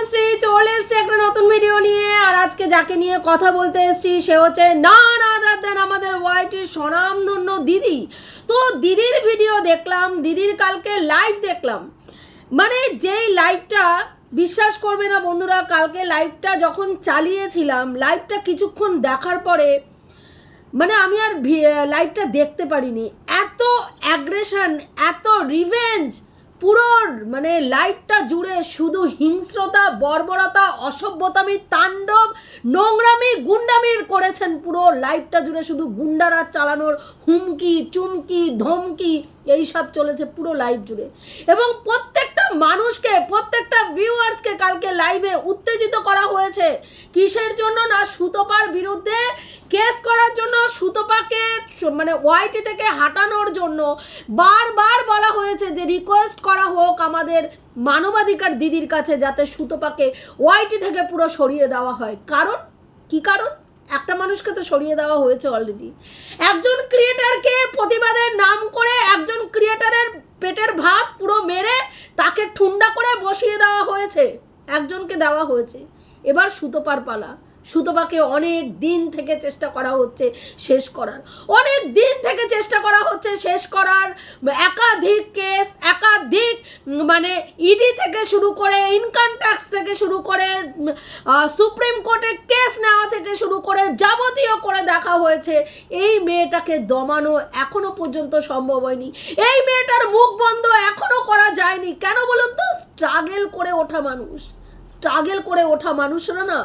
তনুশ্রী চলে এসছে একটা নতুন ভিডিও নিয়ে। আর আজকে যাকে নিয়ে কথা বলতে এসেছি, সে হচ্ছে না না দেন আমাদের ওয়াইটির স্বনামধন্য দিদি। তো দিদির ভিডিও দেখলাম, দিদির কালকে লাইভ দেখলাম। মানে যেই লাইভটা বিশ্বাস করবে না বন্ধুরা, কালকে লাইভটা যখন চালিয়েছিলাম লাইভটা কিছুক্ষণ দেখার পরে মানে আমি আর লাইভটা দেখতে পারিনি। এত অ্যাগ্রেশন এত রিভেঞ্জ পুরো মানে লাইভটা জুড়ে শুধু হিংস্রতা, বর্বরতা, অসভ্যতামি, তাণ্ডব, নোংরামি, গুন্ডামির করেছেন পুরো লাইভটা জুড়ে শুধু গুন্ডারা চালানোর হুমকি, চুমকি, ধমকি এইসব চলেছে পুরো লাইভ জুড়ে। এবং প্রত্যেকটা মানুষকে, প্রত্যেকটা ভিউয়ার্সকে কালকে লাইভে উত্তেজিত করা হয়েছে। কিসের জন্য না সুতপার বিরুদ্ধে কেস করার জন্য সুতপাকে মানে ওয়াইটি থেকে হাঁটানোর জন্য বারবার বলা হয়েছে যে রিকোয়েস্ট করা হোক আমাদের মানবাধিকার দিদির কাছে যাতে সুতপাকে ওয়াইটি থেকে পুরো সরিয়ে দেওয়া হয়। কারণ? কি কারণ? একটা মানুষকে তো সরিয়ে দেওয়া হয়েছে অলরেডি একজন ক্রিয়েটারকে প্রতিবাদের নাম করে একজন ক্রিয়েটারের পেটের ভাত পুরো মেরে তাকে ঠুন্ডা করে বসিয়ে দেওয়া হয়েছে। একজনকে দেওয়া হয়েছে। এবার সুতোপার পালা। সুতোপাকে অনেক দিন থেকে চেষ্টা করা হচ্ছে শেষ করার। অনেক দিন থেকে চেষ্টা করা হচ্ছে শেষ করার। একাধিক কেস, একাধিক মানে ইডি থেকে শুরু করে ইনকাম ট্যাক্স থেকে শুরু করে সুপ্রিম কোর্টে কেস নেওয়া থেকে শুরু করে যাবতীয় করে দেখা হয়েছে। এই মেয়েটাকে দমানো এখনও পর্যন্ত সম্ভব হয়নি। এই মেয়েটার মুখ বন্ধ এখনও করা যায়নি। কেন বলুন তো? স্ট্রাগেল করে ওঠা মানুষ। স্ট্রাগেল করে ওঠা মানুষরা না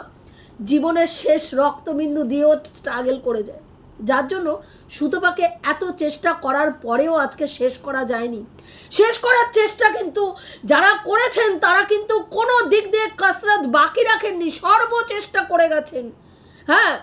জীবনের শেষ রক্তবিন্দু দিয়েও স্ট্রাগল করে যায়। যার জন্য সুতপাকে এত চেষ্টা করার পরেও আজকে শেষ করা যায়নি। শেষ করার চেষ্টা কিন্তু যারা করেছেন, তারা কিন্তু কোনো দিক দিয়ে কসরত বাকি রাখেননি, সর্বচেষ্টা করে গেছেন। হ্যাঁ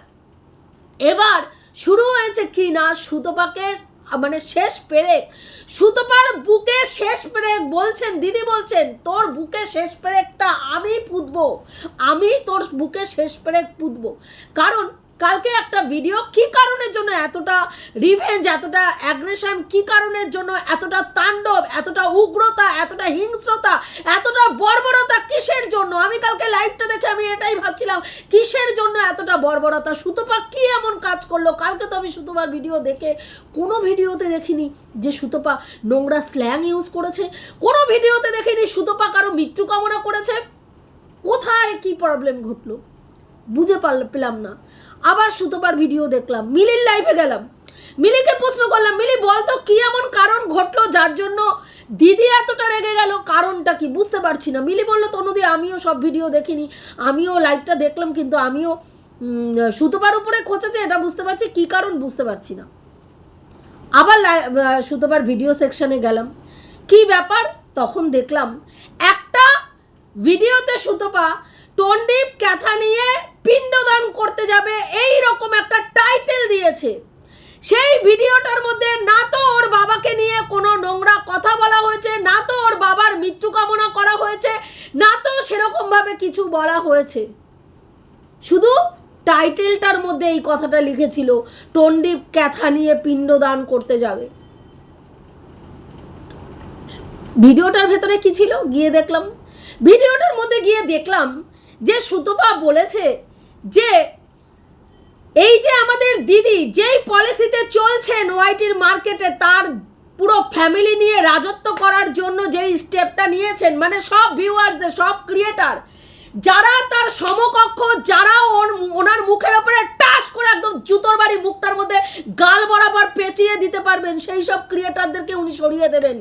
এবার শুরু হয়েছে কি না? সুতপাকে মানে শেষ পেরেক। সুতপার বুকে শেষ পেরেক বলছেন, দিদি বলছেন, তোর বুকে শেষ পেরেকটা আমি পুঁতবো। আমি তোর বুকে শেষ পেরেক পুঁতবো। কারণ কালকে একটা ভিডিও কি কারণের জন্য এতটা রিভেঞ্জ এতটা অ্যাগ্রেশন কি কারণের জন্য এতটা তাণ্ডব, এতটা উগ্রতা, এতটা হিংস্রতা, এতটা বর্বরতা কিসের জন্য? আমি কালকে লাইভটা দেখে আমি এটাই ভাবছিলাম, কিসের জন্য এতটা বর্বরতা? সুতপা কি এমন কাজ করল? কালকে তো আমি সুতপার ভিডিও দেখে কোনো ভিডিওতে দেখিনি যে সুতপা নোংরা স্ল্যাং ইউজ করেছে। কোনো ভিডিওতে দেখিনি সুতপা কারও মৃত্যু কামনা করেছে। কোথায় কি প্রবলেম ঘটলো? বুঝে পেলাম না। আবার সুতোপার ভিডিও দেখলাম। মিলির লাইফে গেলাম। মিলিকে প্রশ্ন করলাম, মিলি, বলতো কি এমন কারণ ঘটলো যার জন্য দিদি এতটা রেগে গেল? কারণটা কি? বুঝতে পারছি না। মিলি বলল, তনুদি, আমিও সব ভিডিও দেখিনি। আমিও লাইভটা দেখলাম, কিন্তু আমিও সুতোপার উপরে খোঁচেছে, এটা বুঝতে পারছি। কি কারণ বুঝতে পারছি না। আবার সুতোবার ভিডিও সেকশনে গেলাম। কি ব্যাপার? তখন দেখলাম একটা ভিডিওতে সুতপা টন্ডিপ ক্যাথা নিয়ে পিণ্ডদান করতে যাবে এই রকম একটা টাইটেল দিয়েছে। সেই ভিডিওটার মধ্যে না তো ওর বাবাকে নিয়ে কোনো নোংরা কথা বলা হয়েছে, না তো ওর বাবার মৃত্যু কামনা করা হয়েছে, না তো সেরকমভাবে কিছু বলা হয়েছে। শুধু টাইটেলটার মধ্যে এই কথাটা লিখেছিল টন্ডিপ ক্যাথা নিয়ে পিণ্ডদান করতে যাবে। ভিডিওটার ভেতরে কি ছিল? গিয়ে দেখলাম। ভিডিওটার মধ্যে গিয়ে দেখলাম যে সুতপা বলেছে যে এই যে আমাদের দিদি যেই পলিসিতে চলছেন ওয়াইটির মার্কেটে তার পুরো ফ্যামিলি নিয়ে রাজত্ব করার জন্য যেই স্টেপটা নিয়েছেন মানে সব ভিউয়ার্সদের, সব ক্রিয়েটার যারা তার সমকক্ষ, যারা ওর ওনার মুখের ওপরে করে একদম জুতোর বাড়ি মুখটার মধ্যে গাল বরাবর পেঁচিয়ে দিতে পারবেন। সেই সব ক্রিয়েটারদেরকে উনি সরিয়ে দেবেন।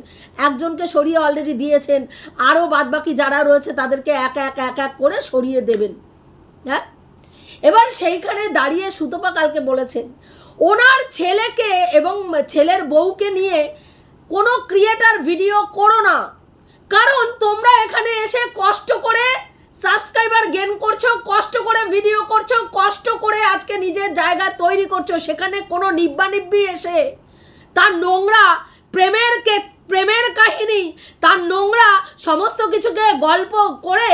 একজনকে সরিয়ে অলরেডি দিয়েছেন। আরও বাদবাকি যারা রয়েছে, তাদেরকে এক এক এক এক করে সরিয়ে দেবেন। হ্যাঁ? এবার সেইখানে দাঁড়িয়ে সুতপা কালকে বলেছেন, ওনার ছেলেকে এবং ছেলের বউকে নিয়ে কোনো ক্রিয়েটার ভিডিও করো না। কারণ তোমরা এখানে এসে কষ্ট করে সাবস্ক্রাইবার গেন করছ, কষ্ট করে ভিডিও করছ, কষ্ট করে আজকে নিজের জায়গা তৈরি করছ, সেখানে কোনো নিব্বা নিব্বি এসে তার নোংরা প্রেমের কে, প্রেমের কাহিনী, তার নোংরা সমস্ত কিছুকে গল্প করে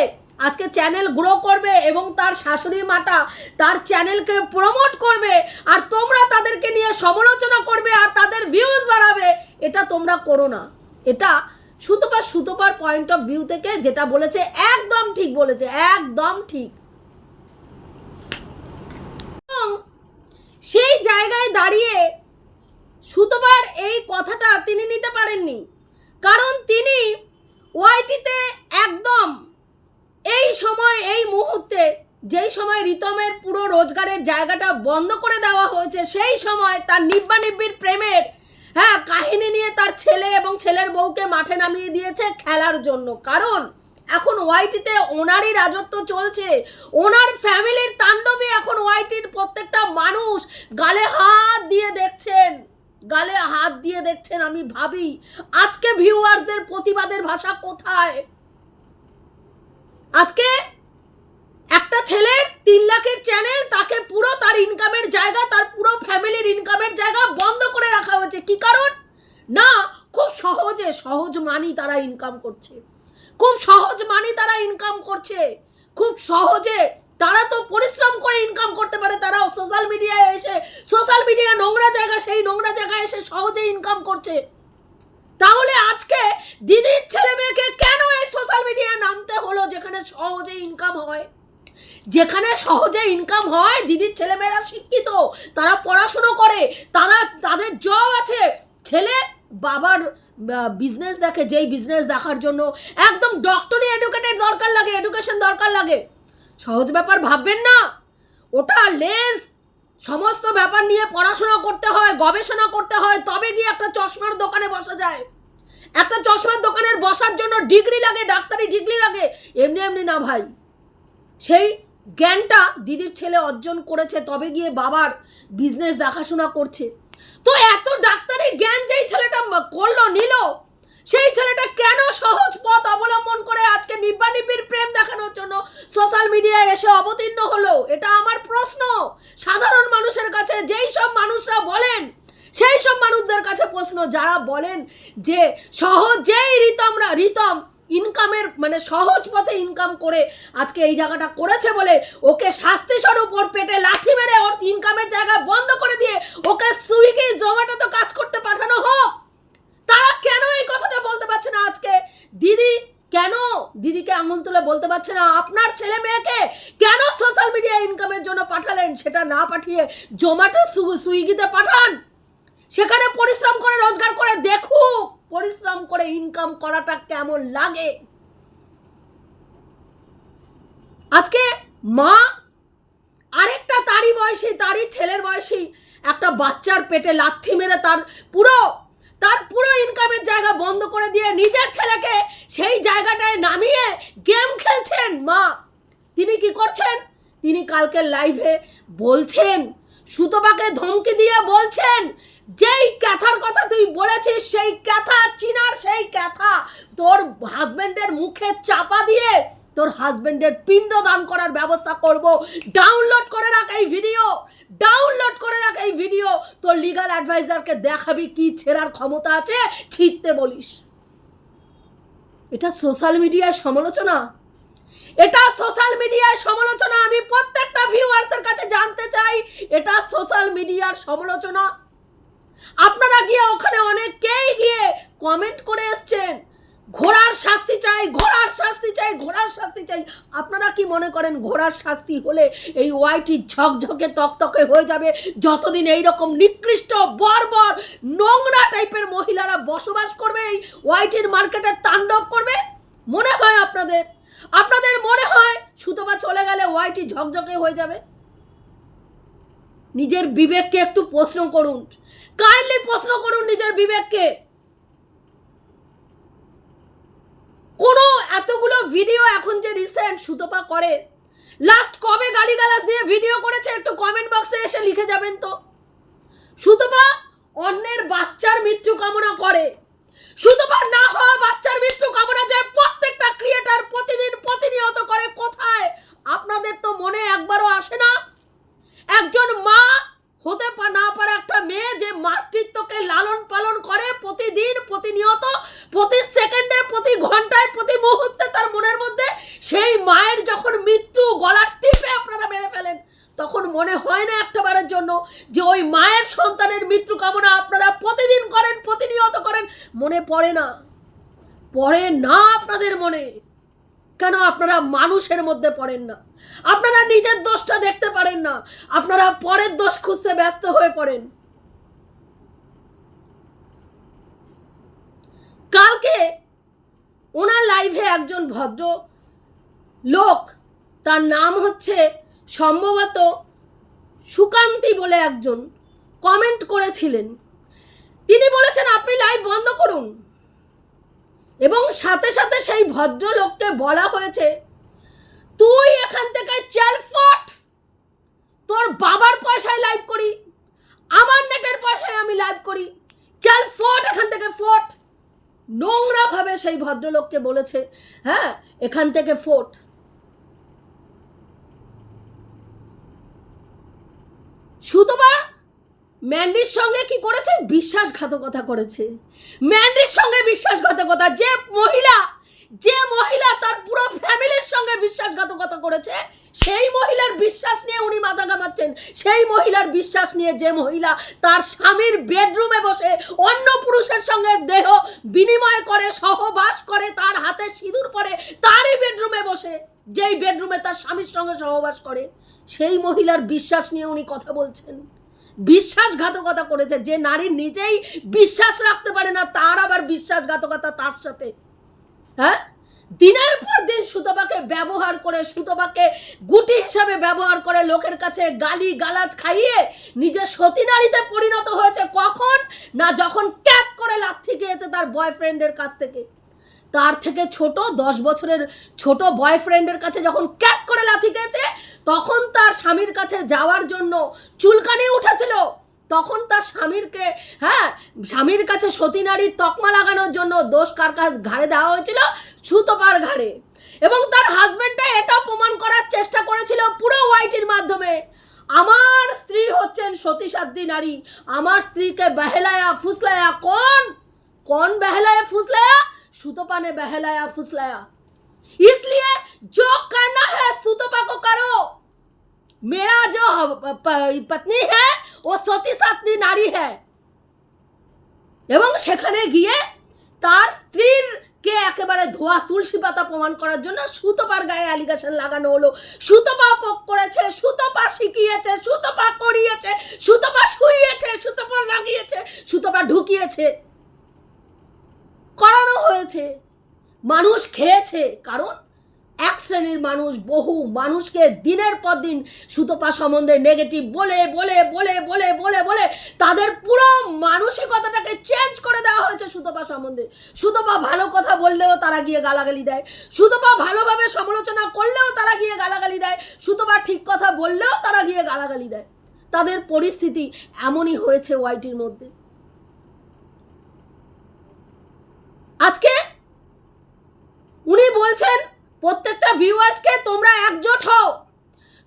আজকে চ্যানেল গ্রো করবে এবং তার শাশুড়ি মাটা তার চ্যানেলকে প্রমোট করবে আর তোমরা তাদেরকে নিয়ে সমালোচনা করবে আর তাদের ভিউজ বাড়াবে, এটা তোমরা করো না। এটা সুতপা সুতপার পয়েন্ট অফ ভিউ থেকে যেটা বলেছে একদম ঠিক বলেছে, একদম ঠিক। সেই জায়গায় দাঁড়িয়ে সুতপার এই কথাটা তিনি নিতে পারেননি। কারণ তিনি ওয়াইটিতে একদম এই সময়, এই মুহূর্তে, যেই সময় রিতমের পুরো রোজগারের জায়গাটা বন্ধ করে দেওয়া হয়েছে, সেই সময় তার নিব্বা নিব্বির প্রেমের হ্যাঁ কাহিনী নিয়ে তার ছেলে এবং ছেলের বউকে মাঠে নামিয়ে দিয়েছে খেলার জন্য। কারণ এখন ওয়াইটিতে ওনারই রাজত্ব চলছে। ওনার ফ্যামিলির তাণ্ডবে এখন ওয়াইটির প্রত্যেকটা মানুষ গালে হাত দিয়ে দেখছেন। গালে হাত দিয়ে দেখছেন, আমি ভাবি, আজকে ভিউয়ার্সদের প্রতিবাদের ভাষা কোথায়? আজকে ছেলের তিন লাখের চ্যানেল তাকে পুরো তার ইনকামের জায়গা, তার পুরো ফ্যামিলির ইনকামের জায়গা বন্ধ করে রাখা হয়েছে। কি কারণ? না, খুব সহজে, সহজ মানি তারা ইনকাম করছে। খুব সহজ মানি তারা ইনকাম করছে। খুব সহজে তারা তো পরিশ্রম করে ইনকাম করতে পারে। তারা সোশ্যাল মিডিয়ায় এসে সোশ্যাল মিডিয়া নোংরা জায়গা, সেই নোংরা জায়গায় এসে সহজে ইনকাম করছে। তাহলে আজকে দিদির ছেলে মেয়েকে কেন এই সোশ্যাল মিডিয়ায় নামতে হলো, যেখানে সহজে ইনকাম হয়? যেখানে সহজে ইনকাম হয়, দিদির ছেলেমেয়েরা শিক্ষিত, তারা পড়াশুনো করে, তারা, তাদের জব আছে। ছেলে বাবার বিজনেস দেখে, যেই বিজনেস দেখার জন্য একদম ডক্টরি এডুকেটেড দরকার লাগে এডুকেশন দরকার লাগে। সহজ ব্যাপার ভাববেন না। ওটা লেন্স সমস্ত ব্যাপার নিয়ে পড়াশোনা করতে হয়, গবেষণা করতে হয়, তবে গিয়ে একটা চশমার দোকানে বসা যায়। একটা চশমার দোকানের বসার জন্য ডিগ্রি লাগে, ডাক্তারি ডিগ্রি লাগে, এমনি এমনি না ভাই। সেই জ্ঞানটা দিদির ছেলে অর্জন করেছে, তবে গিয়ে বাবার বিজনেস দেখাশোনা করছে। তো এত ডাক্তারি জ্ঞান যেই ছেলেটা করল, নিল, সেই ছেলেটা কেন সহজ পথ অবলম্বন করে আজকে নিব্বা নিব্বির প্রেম দেখানোর জন্য সোশ্যাল মিডিয়ায় এসে অবতীর্ণ হলো? এটা আমার প্রশ্ন। সাধারণ মানুষের কাছে যেই সব মানুষরা বলেন, সেই সব মানুষদের কাছে প্রশ্ন। যারা বলেন যে সহজেই রিতমরা রিতম ইনকামের মানে সহজ পথে ইনকাম করে আজকে এই জায়গাটা করেছে বলে ওকে স্বরূপ ওর পেটে লাঠি মেরে ওর ইনকামের জায়গা বন্ধ করে দিয়ে ওকে সুইগি, জোম্যাটো তো কাজ করতে পাঠানো হোক। তারা কেন এই কথাটা বলতে পারছে না আজকে? দিদি, কেন? দিদিকে আঙুল তুলে বলতে পারছে না? আপনার ছেলে মেয়েকে কেন সোশ্যাল মিডিয়া ইনকামের জন্য পাঠালেন? সেটা না পাঠিয়ে জোম্যাটো সুইগিতে পাঠান। সেখানে পরিশ্রম করে, রোজগার করে দেখুক। পরিশ্রম করে ইনকাম করাটা কেমন লাগে? আজকে মা আরেকটা তারই বয়সী, তারই ছেলের বয়সী একটা বাচ্চার পেটে লাথি মেরে তার পুরো তার পুরো ইনকামের জায়গা বন্ধ করে দিয়ে নিজের ছেলেকে সেই জায়গাটায় নামিয়ে গেম খেলছেন মা। তিনি কি করছেন? তিনি কালকে লাইভে বলছেন সুতপাকে ধমকি দিয়ে বলছেন, যেই ক্যাথার কথা তুই বলেছিস, সেই ক্যাথা চিনার, সেই ক্যাথা তোর হাজবেন্ডের মুখে চাপা দিয়ে তোর হাজবেন্ডের পিণ্ড দান করার ব্যবস্থা করব। ডাউনলোড করে রাখ এই ভিডিও ডাউনলোড করে রাখ এই ভিডিও তোর লিগাল অ্যাডভাইজারকে দেখাবি কি ছেড়ার ক্ষমতা আছে, ছিটতে বলিস। এটা সোশ্যাল মিডিয়ার সমালোচনা। এটা সোশ্যাল মিডিয়ার সমালোচনা, আমি প্রত্যেকটা ভিউয়ার্সের কাছে জানতে চাই, এটা সোশ্যাল মিডিয়ার সমালোচনা। আপনারা গিয়ে ওখানে অনেকেই গিয়ে কমেন্ট করে এসছেন, ঘোড়ার শাস্তি চাই, ঘোড়ার শাস্তি চাই, ঘোড়ার শাস্তি চাই। আপনারা কি মনে করেন ঘোড়ার শাস্তি হলে এই ওয়াইটি ঝকঝকে তকতকে হয়ে যাবে? যতদিন এই রকম নিকৃষ্ট, বর্বর, নোংরা টাইপের মহিলারা বসবাস করবে, এই ওয়াইটির মার্কেটে তাণ্ডব করবে? মনে হয় আপনাদের? আপনাদের মনে হয় সুতপা চলে গেলে ওয়াইটি ঝকঝকে হয়ে যাবে? নিজের বিবেককে একটু প্রশ্ন করুন। কাইন্ডলি প্রশ্ন করুন নিজের বিবেককে। কোনো এতগুলো ভিডিও এখন যে রিসেন্ট সুতপা করে লাস্ট কবে গালিগালাজ দিয়ে ভিডিও করেছে একটু কমেন্ট বক্সে এসে লিখে যাবেন তো। সুতপা অন্যের বাচ্চার মৃত্যু কামনা করে। সুতপা না হওয়া বাচ্চার মৃত্যু কামনা যে প্রত্যেকটা ক্রিয়েটার প্রতিদিন প্রতিনিয়ত করে কোথায়, আপনাদের তো মনে একবারও আসে না। একজন মা হতে না পারে একটা মেয়ে যে মাতৃত্বকে লালন পালন করে প্রতিদিন প্রতিনিয়ত প্রতি সেকেন্ডে প্রতি ঘন্টায় প্রতি মুহূর্তে তার মনের মধ্যে সেই মায়ের যখন মৃত্যু গলার টিপে আপনারা মেরে ফেলেন তখন মনে হয় না একটা বারের জন্য যে ওই মায়ের সন্তানের মৃত্যু কামনা আপনারা প্রতিদিন করেন প্রতিনিয়ত করেন মনে পড়ে না আপনাদের মনে? কেন আপনারা মানুষের মধ্যে পড়েন না? আপনারা নিজের দোষটা দেখতে পারেন না। আপনারা পরের দোষ খুঁজতে ব্যস্ত হয়ে পড়েন। কালকে ওনার লাইভে একজন ভদ্র লোক, তার নাম হচ্ছে সম্ভবত সুকান্তি বলে একজন, কমেন্ট করেছিলেন। তিনি বলেছেন, আপনি লাইভ বন্ধ করুন। এবং সাথে সাথে সেই ভদ্রলোককে বলা হয়েছে, তুই এখান থেকে চাল ফট। তোর বাবার পয়সায় লাইভ করি, আমার নেটের পয়সায় আমি লাইভ করি। চাল ফট এখান থেকে, ফট। নোংরা ভাবে সেই ভদ্রলোককে বলেছে হ্যাঁ এখান থেকে ফোট। সুতবা ম্যান্ডির সঙ্গে কি করেছে? বিশ্বাসঘাতকতা করেছে। ম্যান্ডির সঙ্গে বিশ্বাসঘাতকতা, যে মহিলা যে মহিলা তার পুরো ফ্যামিলির সঙ্গে বিশ্বাসঘাতকতা করেছে, সেই মহিলার বিশ্বাস নিয়ে উনি মাথা ঘামাচ্ছেন। সেই মহিলার বিশ্বাস নিয়ে যে মহিলা তার স্বামীর বেডরুমে বসে অন্য পুরুষের সঙ্গে দেহ বিনিময় করে, সহবাস করে, তার হাতে সিঁদুর পরে তারই বেডরুমে বসে, যেই বেডরুমে তার স্বামীর সঙ্গে সহবাস করে, সেই মহিলার বিশ্বাস নিয়ে উনি কথা বলছেন। বিশ্বাসঘাতকতা করেছে। যে নারী নিজেই বিশ্বাস রাখতে পারে না, তার আবার বিশ্বাসঘাতকতা তার সাথে। হ্যাঁ? দিনের পর দিন সুতপাকে ব্যবহার করে, সুতপাকে গুটি হিসাবে ব্যবহার করে লোকের কাছে গালি গালাজ খাইয়ে নিজের সতী নারীতে পরিণত হয়েছে। কখন? না যখন ক্যাপ করে লাথি খেয়েছে তার বয়ফ্রেন্ডের কাছ থেকে। তার থেকে ছোট, দশ বছরের ছোট বয়ফ্রেন্ডের কাছে যখন ক্যাপ করে লাথি খেয়েছে, তখন তার স্বামীর কাছে যাওয়ার জন্য চুলকানি উঠেছিল। তখন তার স্বামীরকে হ্যাঁ স্বামীর কাছে সতী নারীর তকমা লাগানোর জন্য দোষ কার কার ঘাড়ে দেওয়া হয়েছিল? সুতপার ঘাড়ে। এবং তার হাজব্যান্ডটা এটা প্রমাণ করার চেষ্টা করেছিল পুরো ওয়াইটির মাধ্যমে। আমার স্ত্রী হচ্ছেন সতী সাধ্যী নারী। আমার স্ত্রীকে বেহেলায়া ফুসলায়া, কোন? কোন বেহেলায়া ফুসলায়া? सुतपा ने बहलाया फुसलाया इसलिए जो करना है सुतपा को करो मेरा जो ह- प- पत्नी है वो सती सातनी नारी है এবং সেখানে গিয়ে তার স্ত্রীর কে একেবারে ধোয়া তুলসী পাতা প্রমাণ করার জন্য সুতপার গায়ে অ্যালিগেশন লাগানো হলো সুতপা পোক করেছে সুতপা শিখিয়েছে সুতপা করিয়েছে সুতপা শুইয়েছে সুতপা লাগিয়েছে সুতপা ঢুকিয়েছে করানো হয়েছে। মানুষ খেয়েছে, কারণ এক শ্রেণির মানুষ, বহু মানুষকে দিনের পর দিন সুতপা সম্বন্ধে নেগেটিভ বলে বলে বলে বলে বলে বলে তাদের পুরো মানসিকতাটাকে চেঞ্জ করে দেওয়া হয়েছে সুতপা সম্বন্ধে। সুতপা ভালো কথা বললেও তারা গিয়ে গালাগালি দেয়। সুতপা ভালোভাবে সমালোচনা করলেও তারা গিয়ে গালাগালি দেয়। সুতপা ঠিক কথা বললেও তারা গিয়ে গালাগালি দেয়। তাদের পরিস্থিতি এমনই হয়েছে ওয়াইটির মধ্যে। আজকে উনি বলছেন, প্রত্যেকটা ভিউয়ার্সকে তোমরা একজোট হও।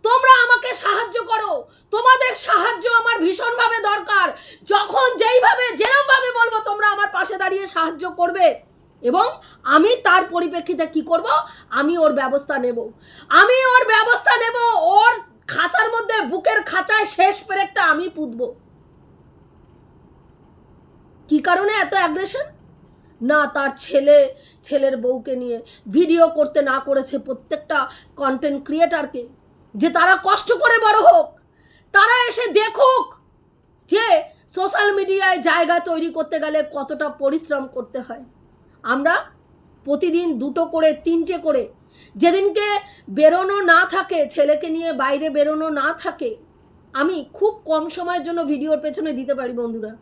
তোমরা আমাকে সাহায্য করো। তোমাদের সাহায্য আমার ভীষণভাবে দরকার। যখন যেইভাবে, যেরমভাবে বলব, তোমরা আমার পাশে দাঁড়িয়ে সাহায্য করবে। এবং আমি তার পরিপ্রেক্ষিতে কি করব? আমি ওর ব্যবস্থা নেব। আমি ওর ব্যবস্থা নেব। ওর খাঁচার মধ্যে, বুকের খাঁচায় শেষ পেরেকটা আমি পুঁতবো। কি কারণে এত অ্যাগ্রেশন না তার ছেলে, ছেলের বউকে নিয়ে ভিডিও করতে না করেছে প্রত্যেকটা কন্টেন্ট ক্রিয়েটারকে যে তারা কষ্ট করে বড় হোক, তারা এসে দেখুক যে সোশ্যাল মিডিয়ায় জায়গা তৈরি করতে গেলে কতটা পরিশ্রম করতে হয়। আমরা প্রতিদিন দুটো করে, তিনটে করে, যেদিনকে বেরোনো না থাকে, ছেলেকে নিয়ে বাইরে বেরোনো না থাকে, আমি খুব কম সময়ের জন্য ভিডিওর পেছনে দিতে পারি বন্ধুরা।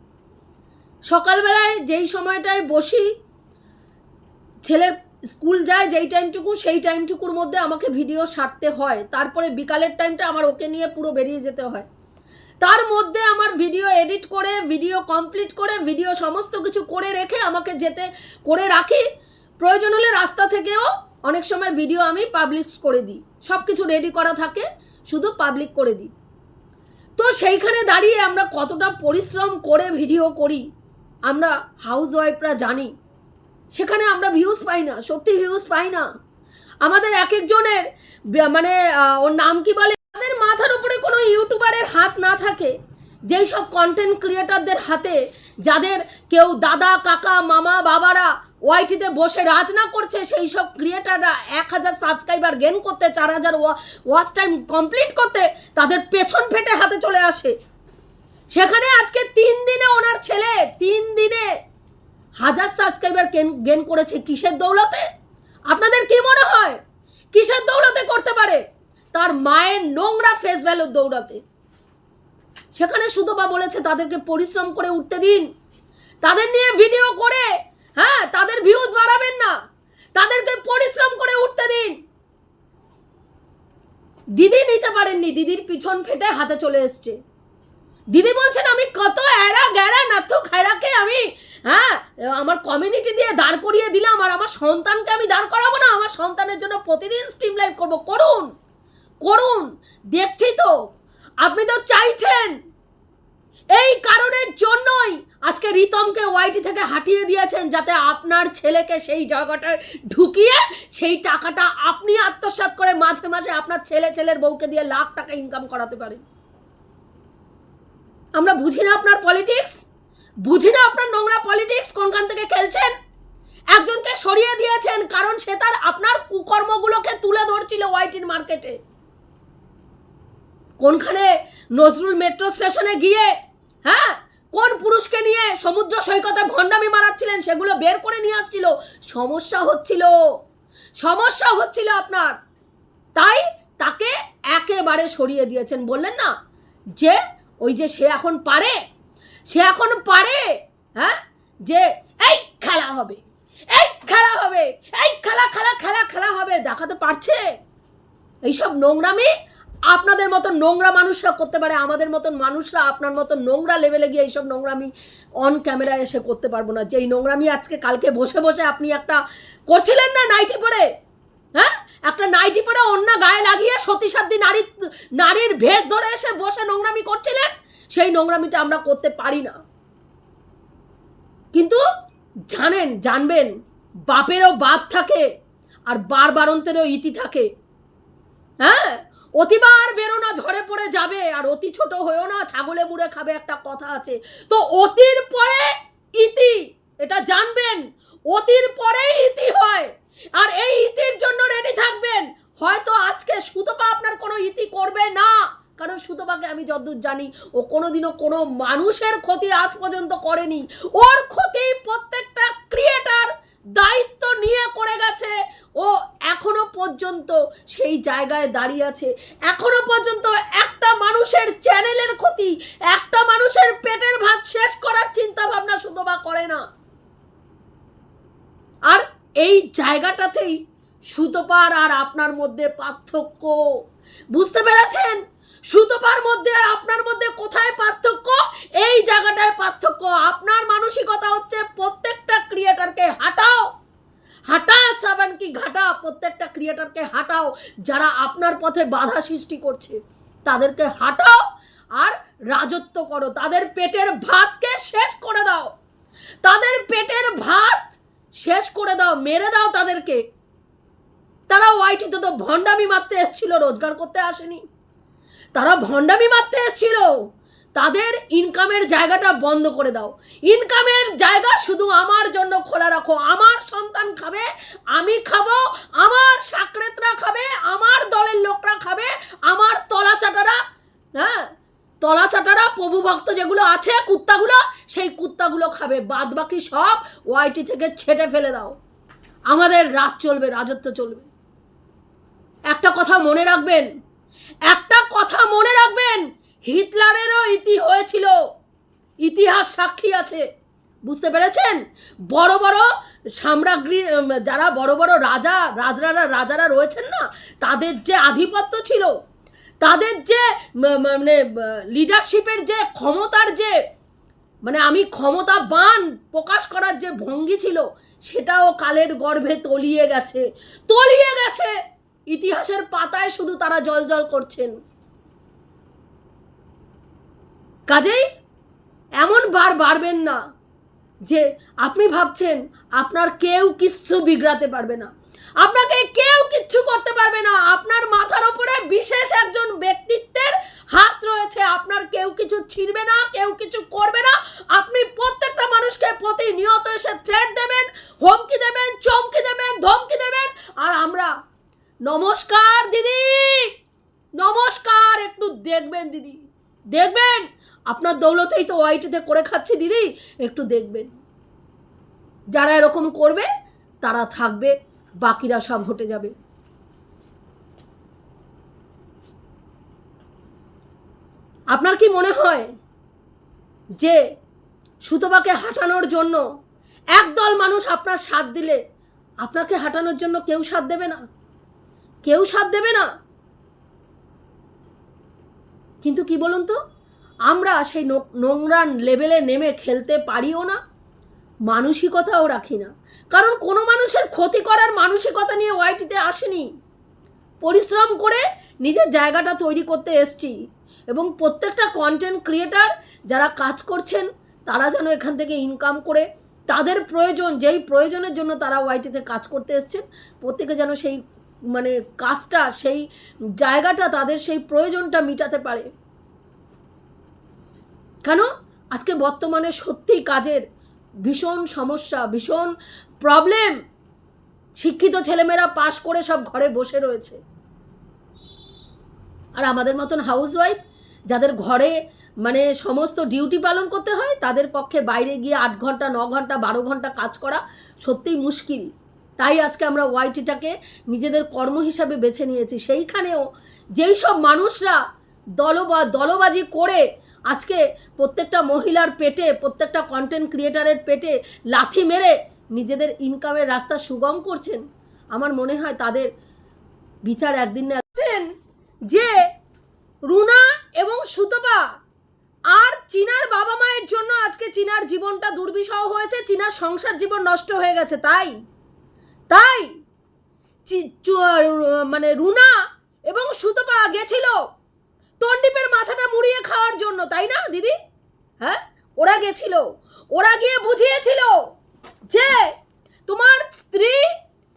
সকালবেলায় যেই সময়টায় বসি, ছেলের স্কুল যায় যেই টাইমটুকু, সেই টাইমটুকুর মধ্যে আমাকে ভিডিও সারতে হয়। তারপরে বিকালের টাইমটা আমার ওকে নিয়ে পুরো বেরিয়ে যেতে হয়। তার মধ্যে আমার ভিডিও এডিট করে, ভিডিও কমপ্লিট করে, ভিডিও সমস্ত কিছু করে রেখে আমাকে যেতে, করে রাখি। প্রয়োজন হলে রাস্তা থেকেও অনেক সময় ভিডিও আমি পাবলিশ করে দিই। সব কিছু রেডি করা থাকে, শুধু পাবলিক করে দিই। তো সেইখানে দাঁড়িয়ে আমরা কতটা পরিশ্রম করে ভিডিও করি আমরা হাউস ওয়াইফরা জানি। সেখানে আমরা ভিউজ পাই না, সত্যি ভিউজ পাই না। আমাদের এক একজনের মানে ওর নাম কি বলে? তাদের মাথার উপরে কোনো ইউটিউবারের হাত না থাকে। যেই সব কন্টেন্ট ক্রিয়েটারদের হাতে, যাদের কেউ দাদা, কাকা, মামা, বাবারা ওয়াইটিতে বসে রাজনা করছে, সেই সব ক্রিয়েটাররা এক হাজার সাবস্ক্রাইবার গেন করতে, চার হাজার ওয়াচ টাইম কমপ্লিট করতে, তাদের পেছন ফেটে হাতে চলে আসে। সেখানে আজকে তিন দিনে ওনার ছেলে, তিন দিনে হাজার সাবস্ক্রাইবার গেন করেছে কিসের দৌলতে? আপনাদের কি মনে হয়? কিসের দৌলতে করতে পারে? তার মায়ের নোংরা ফেস ভ্যালুর দৌড়াতে সেখানে সুতপা বলেছে, তাদেরকে পরিশ্রম করে উঠতে দিন। তাদের নিয়ে ভিডিও করে হ্যাঁ তাদের ভিউজ বাড়াবেন না। তাদেরকে পরিশ্রম করে উঠতে দিন। দিদি নিতে পারেননি, দিদির পিছন ফেটে হাতে চলে এসছে। দিদি বলছেন, আমি কত এরা গ্যারা নাথু খায়রাকে আমি হ্যাঁ আমার কমিউনিটি দিয়ে দাঁড় করিয়ে দিলাম আর আমার সন্তানকে আমি দাঁড় করাবো না, আমার সন্তানের জন্য প্রতিদিন স্ট্রিম লাইভ করব। করুন করুন, দেখছি তো, আপনি তো চাইছেন। এই কারণের জন্যই আজকে রিতমকে ওয়াইটি থেকে হাঁটিয়ে দিয়েছেন, যাতে আপনার ছেলেকে সেই জায়গাটায় ঢুকিয়ে সেই টাকাটা আপনি আত্মসাৎ করে মাঝে মাঝে আপনার ছেলে, ছেলের বউকে দিয়ে লাখ টাকা ইনকাম করাতে পারেন। আমরা বুঝি না আপনার পলিটিক্স বুঝি না আপনার নোংরা পলিটিক্স কোনখান থেকে খেলছেন? একজনকে সরিয়ে দিয়েছেন, কারণ সে তার আপনার কুকর্মগুলোকে তুলে ধরছিল ওয়াইটির মার্কেটে কোনখানে নজরুল মেট্রো স্টেশনে গিয়ে হ্যাঁ? কোন পুরুষকে নিয়ে সমুদ্র সৈকতে ভণ্ডামি মারাচ্ছিলেন সেগুলো বের করে নিয়ে আসছিল। সমস্যা হচ্ছিল। সমস্যা হচ্ছিল আপনার। তাই তাকে একেবারে সরিয়ে দিয়েছেন। বললেন না যে ওই যে সে এখন পারে, সে এখন পারে হ্যাঁ? যে এই খেলা হবে, এই খেলা হবে, এই খেলা খেলা খেলা খেলা হবে, দেখাতে পারছে? এইসব নোংরামি আপনাদের মতন নোংরা মানুষরা করতে পারে, আমাদের মতন মানুষরা আপনার মতন নোংরা লেভেলে গিয়ে এইসব নোংরামি অন ক্যামেরায় এসে করতে পারব না। যেই নোংরামি আজকে কালকে বসে বসে আপনি একটা করছিলেন না নাইটি পরে হ্যাঁ? একটা নাইটি পরে অন্য গায়ে লাগিয়ে সতী সাধ্যি নারী নারীর ভেষ ধরে এসে বসে নোংরামি করছিলেন, সেই নোংরামিটা আমরা করতে পারি না। কিন্তু জানেন, জানবেন, বাপেরও বাদ থাকে আর বার বারন্তেরও ইতি থাকে। হ্যাঁ? অতিবার বেরো না ঝড়ে পড়ে যাবে আর অতি ছোট হয়েও না ছাগলে মুড়ে খাবে একটা কথা আছে। তো অতির পরে ইতি, এটা জানবেন, অতির পরেই ইতি হয়। আর এই ইতির জন্য রেডি থাকবেন। হয়তো আজকে সুতপা আপনার কোনো ইতি করবে না। কারণ সুতপাকে আমি যতদূর জানি, ও কোনোদিনও কোনো মানুষের ক্ষতি আজ পর্যন্ত করেনি। ওর ক্ষতি প্রত্যেকটা ক্রিয়েটার দায়িত্ব নিয়ে করে গেছে। ও এখনও পর্যন্ত সেই জায়গায় দাঁড়িয়ে আছে। এখনও পর্যন্ত একটা মানুষের চ্যানেলের ক্ষতি, একটা মানুষের পেটের ভাত শেষ করার চিন্তা ভাবনা সুতপা করে না। আর এই জায়গাটাতেই সুতপার আর আপনার মধ্যে পার্থক্য। বুঝতে পেরেছেন? সুতপার মধ্যে আর আপনার মধ্যে কোথায় পার্থক্য? এই জায়গাটায় পার্থক্য। আপনার মানসিকতা হচ্ছে প্রত্যেকটা ক্রিয়েটারকে হাঁটাও। হাঁটা সাবান কি ঘাটা? প্রত্যেকটা ক্রিয়েটারকে হাঁটাও। যারা আপনার পথে বাধা সৃষ্টি করছে, তাদেরকে হাঁটাও আর রাজত্ব করো। তাদের পেটের ভাতকে শেষ করে দাও। তাদের পেটের ভাত শেষ করে দাও, মেরে দাও তাদেরকে। তারা ওয়াইটিতে তো ভণ্ডামি মারতে এসেছিল, রোজগার করতে আসেনি। তারা ভণ্ডামি মারতে এসেছিল। তাদের ইনকামের জায়গাটা বন্ধ করে দাও। ইনকামের জায়গা শুধু আমার জন্য খোলা রাখো। আমার সন্তান খাবে, আমি খাব, আমার সাকরেতরা খাবে, আমার দলের লোকরা খাবে, আমার তলা চাটারা হ্যাঁ? তলা চাটারা, প্রভু ভক্ত যেগুলো আছে, কুত্তাগুলো, সেই কুত্তাগুলো খাবে। বাদ বাকি সব ওয়াইটি থেকে ছেটে ফেলে দাও। আমাদের রাত চলবে, রাজত্ব চলবে। একটা কথা মনে রাখবেন, একটা কথা মনে রাখবেন, হিটলারেরও ইতি হয়েছিল। ইতিহাস সাক্ষী আছে। বুঝতে পেরেছেন? বড় বড় সাম্রাজ্ঞী যারা বড় বড় রাজা, রাজরারা, রাজারা রয়েছেন না, তাদের যে আধিপত্য ছিল তাদের যে মানে লিডারশিপের যে ক্ষমতার যে মানে আমি ক্ষমতা বান প্রকাশ করার যে ভঙ্গি ছিল, সেটাও কালের গর্ভে তলিয়ে গেছে। তলিয়ে গেছে! ইতিহাসের পাতায় শুধু তারা জল জল করছেন। কাজেই এমন বার বাড়বেন না যে, আপনি ভাবছেন আপনার কেউ কিচ্ছু বিগড়াতে পারবে না। আপনাকে কেউ কিচ্ছু করতে পারবে না। আপনার মাথার ওপরে বিশেষ একজন ব্যক্তিত্বের হাত রয়েছে। আপনার কেউ কিছু ছিঁড়বে না, কেউ কিছু করবে না। আপনি প্রত্যেকটা মানুষকে প্রতিনিয়ত এসে থ্রেট দেবেন, হুমকি দেবেন, চমকি দেবেন, ধমকি দেবেন। আর আমরা, নমস্কার দিদি! নমস্কার, একটু দেখবেন দিদি। দেখবেন? আপনার দৌলতেই তো ওয়াইটিতে করে খাচ্ছি দিদি। একটু দেখবেন। যারা এরকম করবে, তারা থাকবে। বাকিরা সব হটে যাবে। আপনার কি মনে হয় যে সুতপাকে হাঁটানোর জন্য একদল মানুষ আপনার সাথ দিলে আপনাকে হাঁটানোর জন্য কেউ সাথ দেবে না? কেউ সাথ দেবে না? কিন্তু কি বলুন তো, আমরা সেই নোংরা লেভেলে নেমে খেলতে পারিও না। মানসিকতাও রাখি না। কারণ কোনো মানুষের ক্ষতি করার মানসিকতা নিয়ে ওয়াইটিতে আসেনি। পরিশ্রম করে নিজের জায়গাটা তৈরি করতে এসছি এবং প্রত্যেকটা কন্টেন্ট ক্রিয়েটার যারা কাজ করছেন, তারা যেন এখান থেকে ইনকাম করে, তাদের প্রয়োজন, যেই প্রয়োজনের জন্য তারা ওয়াইটিতে কাজ করতে এসছেন, প্রত্যেকে যেন সেই মানে কাজটা, সেই জায়গাটা, তাদের সেই প্রয়োজনটা মিটাতে পারে। কেন? আজকে বর্তমানে সত্যিই কাজের ভীষণ সমস্যা, ভীষণ প্রবলেম শিক্ষিত ছেলেমেয়েরা পাশ করে সব ঘরে বসে রয়েছে। আর আমাদের মতন হাউসওয়াইফ যাদের ঘরে মানে সমস্ত ডিউটি পালন করতে হয়, তাদের পক্ষে বাইরে গিয়ে আট ঘণ্টা, ন ঘণ্টা, বারো ঘণ্টা কাজ করা সত্যিই মুশকিল। তাই আজকে আমরা ওয়াইটিটাকে নিজেদের কর্ম হিসাবে বেছে নিয়েছি। সেইখানেও যেই সব মানুষরা দলবা, দলবাজি করে আজকে প্রত্যেকটা মহিলার পেটে, প্রত্যেকটা কন্টেন্ট ক্রিয়েটারের পেটে লাথি মেরে নিজেদের ইনকামের রাস্তা সুগম করছেন। আমার মনে হয় তাদের বিচার একদিন না যে রুনা এবং সুতপা আর চিনার বাবা মায়ের জন্য আজকে চিনার জীবনটা দুর্বিষহ হয়েছে, চিনার সংসার জীবন নষ্ট হয়ে গেছে। তাই তাই মানে রুনা এবং সুতপা গেছিল টন্ডিপের মাথাটা মুড়িয়ে খাওয়ার জন্য, তাই না, দিদি? হ্যাঁ? ওরা গেছিল। ওরা গিয়ে বুঝিয়েছিল যে তোমার স্ত্রী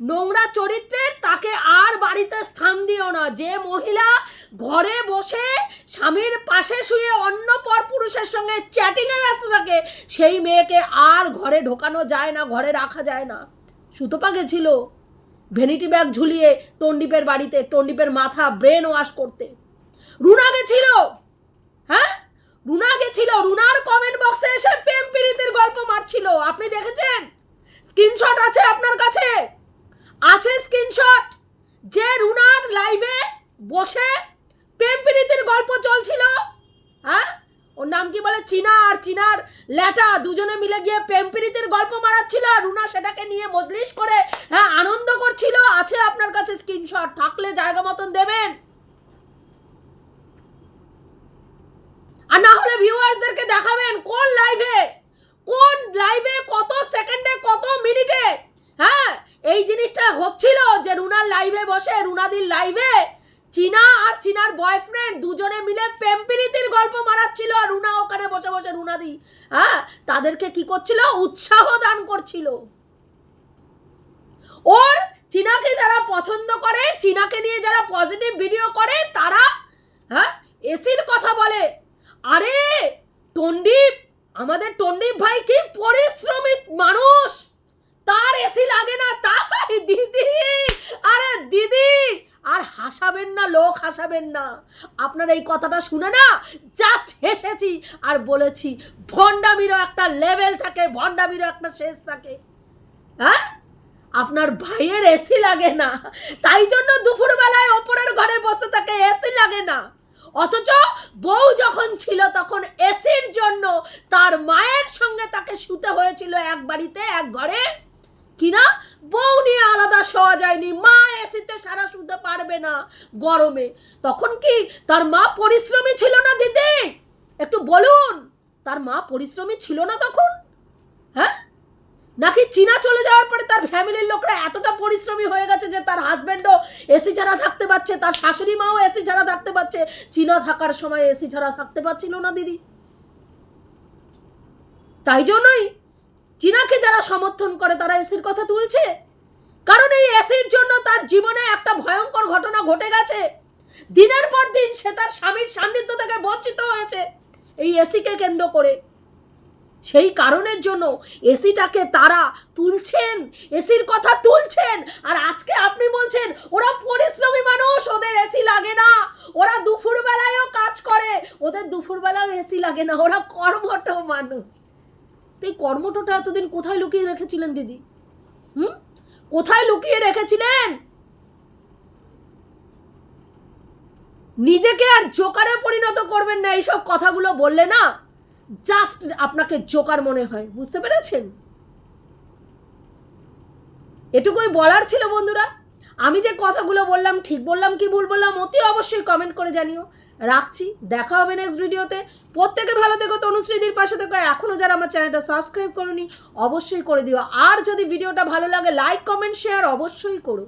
নোংরা চরিত্রের তাকে আর বাড়িতে স্থান দিও না। যে মহিলা ঘরে বসে স্বামীর পাশে শুয়ে অন্য পর পুরুষের সঙ্গে চ্যাটিংয়ে ব্যস্ত থাকে, সেই মেয়েকে আর ঘরে ঢোকানো যায় না, ঘরে রাখা যায় না। সুতপা গেছিল। ভ্যানিটি ব্যাগ ঝুলিয়ে টন্ডিপের বাড়িতে টন্ডিপের মাথা ব্রেন ওয়াশ করতে। রুনা গেছিল। হ্যাঁ? রুনা গেছিল। রুনার কমেন্ট বক্সে এসে প্রেম পীড়িতের গল্প মারছিল। আপনি দেখেছেন? স্ক্রিনশট আছে আপনার কাছে? আছে স্ক্রিনশট যে রুনার লাইভে বসে প্রেম পীড়িতের গল্প চলছিল। হ্যাঁ? ওর নাম কি বলে? চীনা। আর চীনার ল্যাটা দুজনে মিলে গিয়ে প্রেম পীড়িতের গল্প মারাচ্ছিল। আর রুনা সেটাকে নিয়ে মজলিস করে হ্যাঁ আনন্দ করছিল। আছে আপনার কাছে স্ক্রিনশট থাকলে জায়গা মতন দেবেন। আর না হলে ভিউয়ার্সদেরকে দেখাবেন কোন লাইভে কোন লাইভে কত সেকেন্ডে কত মিনিটে হ্যাঁ এই জিনিসটা হচ্ছিল যে রুনার লাইভে বসে, রুনাদির লাইভে চীনা আর চীনার বয়ফ্রেন্ড দুজনে মিলে প্রেমপিরিতির গল্প মারাচ্ছিল আর রুনা ওখানে বসে বসে, রুনাদি হ্যাঁ তাদেরকে কি করছিল? উৎসাহ দান করছিল। ওর চীনাকে যারা পছন্দ করে, চীনাকে নিয়ে যারা পজিটিভ ভিডিও করে, তারা হ্যাঁ এসির কথা বলে। আরে টন্ডিপ আমাদের টন্ডিপ ভাই কি পরিশ্রমিক মানুষ? তার এসি লাগে না, তাই দিদি, আরে দিদি, আর হাসাবেন না, লোক হাসাবেন না। আপনার এই কথাটা শুনে না জাস্ট হেসেছি আর বলেছি, ভণ্ডামিরও একটা লেভেল থাকে, ভণ্ডামিরও একটা শেষ থাকে। হ্যাঁ? আপনার ভাইয়ের এসি লাগে না, তাই জন্য দুপুরবেলায় ওপরের ঘরে বসে থাকে এসি লাগে না। অথচ বউ যখন ছিল তখন এসির জন্য তার মায়ের সঙ্গে তাকে শুতে হয়েছিল এক বাড়িতে, এক ঘরে। কিনা বউ নিয়ে আলাদা শোয়া যায়নি। মা এসিতে সারা শুতে পারবে না গরমে। তখন কি তার মা পরিশ্রমী ছিল না দিদি? একটু বলুন, তার মা পরিশ্রমী ছিল না তখন? হ্যাঁ? নাকি চীনা চলে যাওয়ার পরে তার ফ্যামিলির লোকরা এতটা পরিশ্রমী হয়ে গেছে যে তার হাজব্যান্ডও এসি ছাড়া থাকতে পারছে, তার শাশুড়ি মাও এসি ছাড়া থাকতে পারছে। চীনা থাকার সময় এসি ছাড়া থাকতে পারছিল না দিদি। তাই জন্যই চীনাকে যারা সমর্থন করে তারা এসির কথা তুলছে। কারণ এই এসির জন্য তার জীবনে একটা ভয়ঙ্কর ঘটনা ঘটে গেছে। দিনের পর দিন সে তার স্বামীর সান্নিধ্য থেকে বঞ্চিত হয়েছে। এই এসিকে কেন্দ্র করে সেই কারণের জন্য এসিটাকে তারা তুলছেন, এসির কথা তুলছেন। আর আজকে আপনি বলছেন, ওরা পরিশ্রমী মানুষ, ওদের এসি লাগে না। ওরা দুপুর বেলায়ও ওদের দুপুরবেলাও এসি লাগে না। ওরা কর্মঠ মানুষ। এই কর্মঠটা এতদিন কোথায় লুকিয়ে রেখেছিলেন দিদি? হুম? কোথায় লুকিয়ে রেখেছিলেন? নিজেকে আর জোকারে পরিণত করবেন না, এইসব কথাগুলো বললে না? জাস্ট আপনাকে জোকার মনে হয়, বুঝতে পেরেছেন? এটুকুই বলার ছিল বন্ধুরা। আমি যে কথাগুলো বললাম, ঠিক বললাম কি ভুল বললাম, অতি অবশ্যই কমেন্ট করে জানিও। রাখছি, দেখা হবে নেক্সট ভিডিওতে প্রত্যেকে ভালো থেকো, তনুশ্রীদির পাশে থেকো। এখনও যারা আমার চ্যানেলটা সাবস্ক্রাইব করনি, অবশ্যই করে দিও। আর যদি ভিডিওটা ভালো লাগে লাইক কমেন্ট শেয়ার অবশ্যই করো।